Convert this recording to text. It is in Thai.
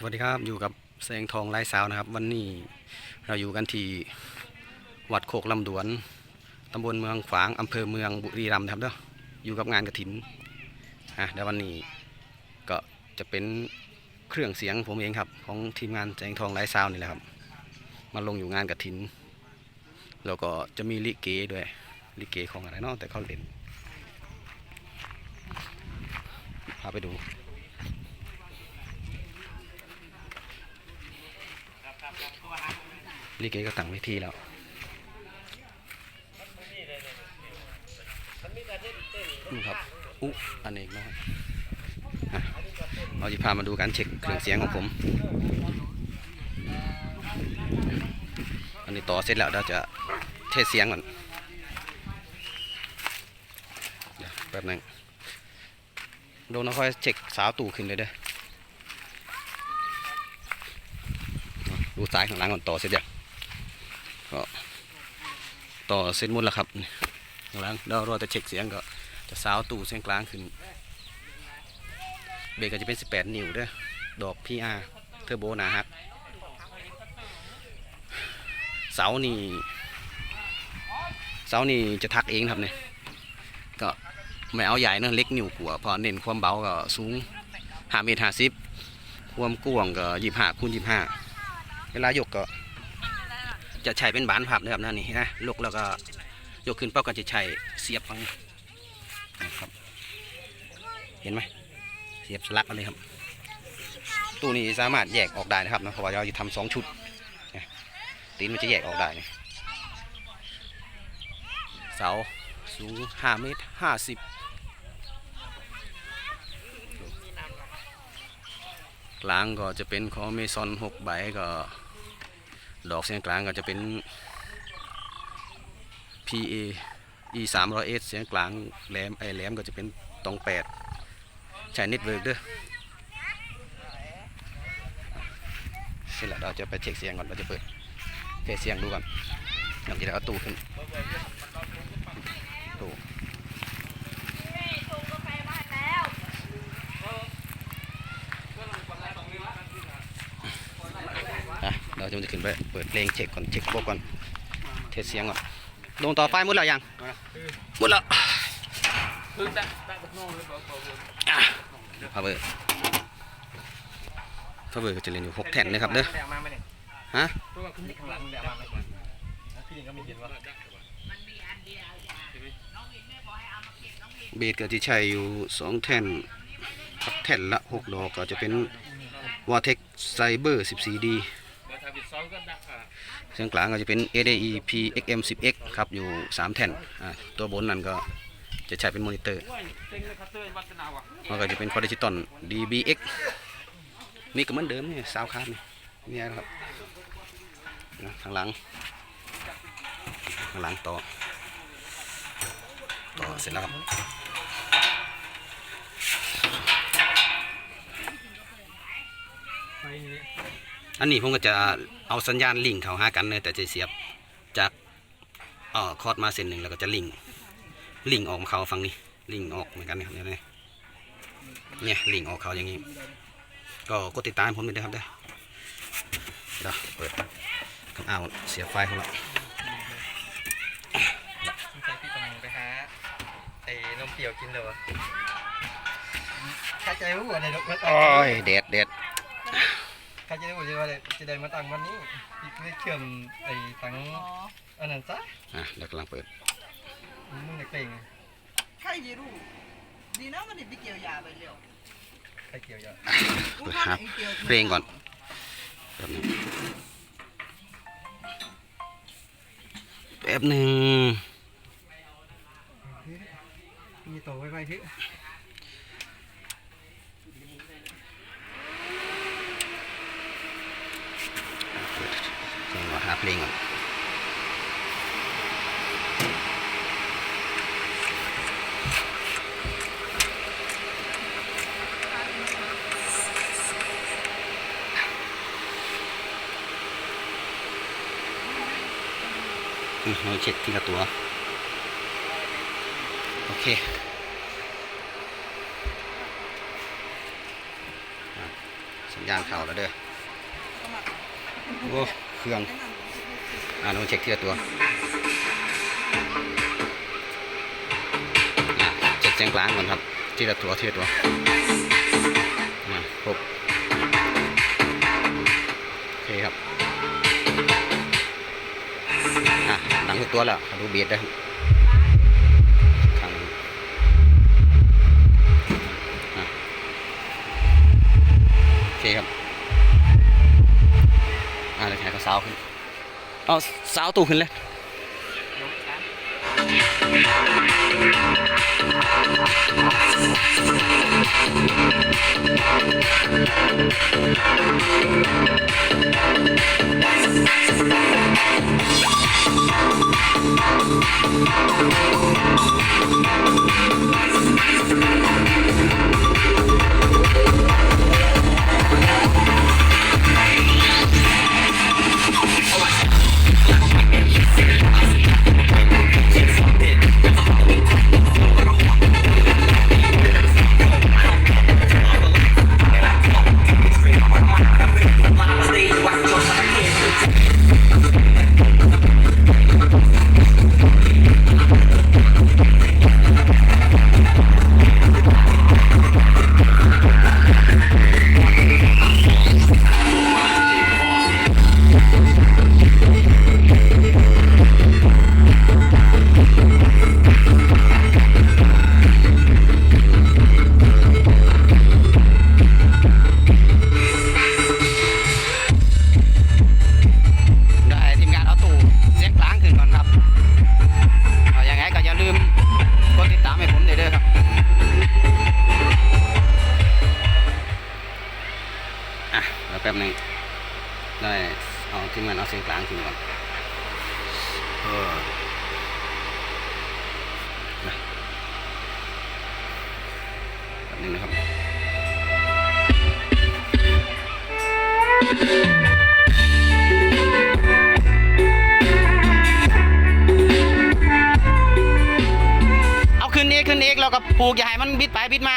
สวัสดีครับอยู่กับแสงทองไร้สาวนะครับ วันนี้เราอยู่กันที่วัดโคกลำดวนตำบลเมืองฝางอำเภอเมืองบุรีรัมย์นะครับเด้ออยู่กับงานกระถินอะเดี๋ยววันนี้ก็จะเป็นเครื่องเสียงผมเองครับ ของทีมงานแสงทองไร้สาวนี่แหละครับ มาลงอยู่งานกระถิน แล้วก็จะมีลิเกด้วยลิเกของอะไรเนาะแต่เขาเล่นพาไปดู ลิเกก็ตั้งเวทีแล้วนี่ครับอุ๊อันเอกนะครับอะเราจะพามาดูการเช็คเครื่องเสียงของผม อันนี้ต่อเสร็จแล้วเราจะเทสเสียงก่อนเดี๋ยวแป๊บนึงโดนเราค่อยเช็คสาวตู่ขึ้นเลยเด้อดูซ้ายข้างหลังก่อนต่อเสร็จยัง ก็ต่อเสร็จหมดแล้วครับข้างหลังเดี๋ยวเราจะเช็คเสียงก็จะสาวตู้เสียงกลางขึ้น เบรกก็จะเป็น 18 นิ้วเด้อดอก PR เทอร์โบหนาฮักเสานี่เสานี่จะทักเองครับเนี่ยก็ไม่เอาใหญ่เนอะเล็กนิ้วกว่าพอเน้นความเบาก็สูง5เมตร50ความกว้างก็25คูณ25เวลายกก็ จะใช้เป็นบานผับนะครับนั่นนี่นะลูกแล้วก็ยกขึ้นปั๊บก็จะใช้เสียบฟังนะครับเห็นไหมเสียบสลักอะไรครับ ตู้นี้สามารถแยกออกได้นะครับนะเพราะว่าเราจะทำสองชุดตีนมันจะแยกออกได้เสาสูง5เมตร50กลางก็จะเป็นคอเมซอน6ใบก็ ดอกเสียงกลางก็จะเป็น PA E 3 0 0 S เสียงกลางแหลมไอแหลมก็จะเป็นตองแปดใช้นิดเวิร์กด้อเสร็จแล้วเราจะไปเช็คเสียงก่อนเราจะเปิดเทสเสียงดูก่อนหลังจากนั้นเอาตู้ขึ้นตู้ อะเราจะขึ้นไปเปิดเพลงเช็คก่อนเช็คระบก่อนเทสเสียงก่อนลงต่อไฟหมดแล้วยังหมดแล้วพับเบอกบอกพาเวอร์พาเวอร์ก็จะเล่นอยู่หกแผ่นนะครับเด้อฮะตัวคุณนี่ข้างหลังแดกมาไหมพี่ยังก็ไม่เบสก็จะใช้อยู่สองแท่นแท่นละหกดอกก็จะเป็นวาเทคไซเบอร์ 14D เสียงกลางก็จะเป็น ADE PXM 10X ครับ อยู่ 3 แท่นตัวบนนั่นก็จะใช้เป็นมอนิเตอร์ว้ยเต็งเลยคัตเตอร์วัฒนาวะมันก็จะเป็นคอร์ดิจิตอล DBX นี่ก็เหมือนเดิมนี่ซาวคาร์ดนี่นี่นะครับข้างหลังข้างหลังต่อต่อเสร็จแล้วครับ อันนี้ผมก็จะเอาสัญญาณลิงก์เข้าหากันเลยแต่จะเสียบจากเอ่อคอร์ดมาเส้นหนึ่งแล้วก็จะลิงก์ลิงก์ออกมาเข้าฝั่งนี้ลิงก์ออกเหมือนกันนะครับเนี่ยนะเนี่ยลิงก์ออกเขาอย่างนี้ ก็กดติดตามผมด้วยนะครับเด้อเดี๋ยวเปิดกันเอาเสียบไฟเขาแล้วสงสัยพี่ต้องไปหาไอ้นมเปรี้ยวกินเลยวะใครจะรู้ว่าได้มาตั้งโอ้ยเด็ดเด็ด ใครจะรู้ว่าได้จะได้มาตั้งวันนี้พี่ไม่เชื่อมไอ้ตังอันนั้นซะอะเดี๋ยวกำลังเปิดมึงเด็กเป่งใครจะรู้ดีนะมันได้ไปเกี่ยวยาไปเร็วใครเกี่ยวเยอะเปิดครับเพลงก่อนแป๊บหนึงแป๊บหนึ่งมีโตไว้ไว้ที่ เปิด เพลงก่อนเลงก่อนอืมเราเช็คทีละตัว โอเคสสัญญาณเข่าแล้วเด้อ โอ้ เครื่อง อ่าลองเช็คเทียตัวอะเช็คเสียงกลางก่อนครับ ทีละตัวทีละตัวอะครบโอเคครับอะหลังทุกตัวแล้วดูเบียดได้ข้างหนึ่งอะโอเคครับ อะเดี๋ยวแขกก็สาวขึ้น เอาสาวตู้ขึ้นเลยย แล้วก็ปลูกอย่าให้มันบิดไปบิดมา